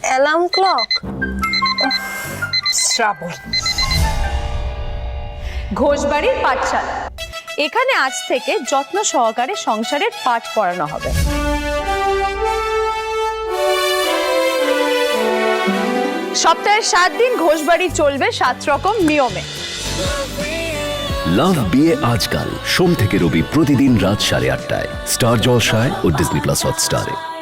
Alarm clock শ্রাবণ। ঘোষবাড়ির পাঠশালা। এখানে আজ থেকে যত্ন সহকারে সংসারের পাঠ পড়ানো হবে। সপ্তাহের সাত দিন ঘোষবাড়ি চলবে সাত রকম নিয়মে। লাভ বিয়ে আজকাল সোম থেকে রবি প্রতিদিন রাত সাড়ে আটটায়। স্টার জলসায় ও ডিজনি প্লাস হটস্টারে।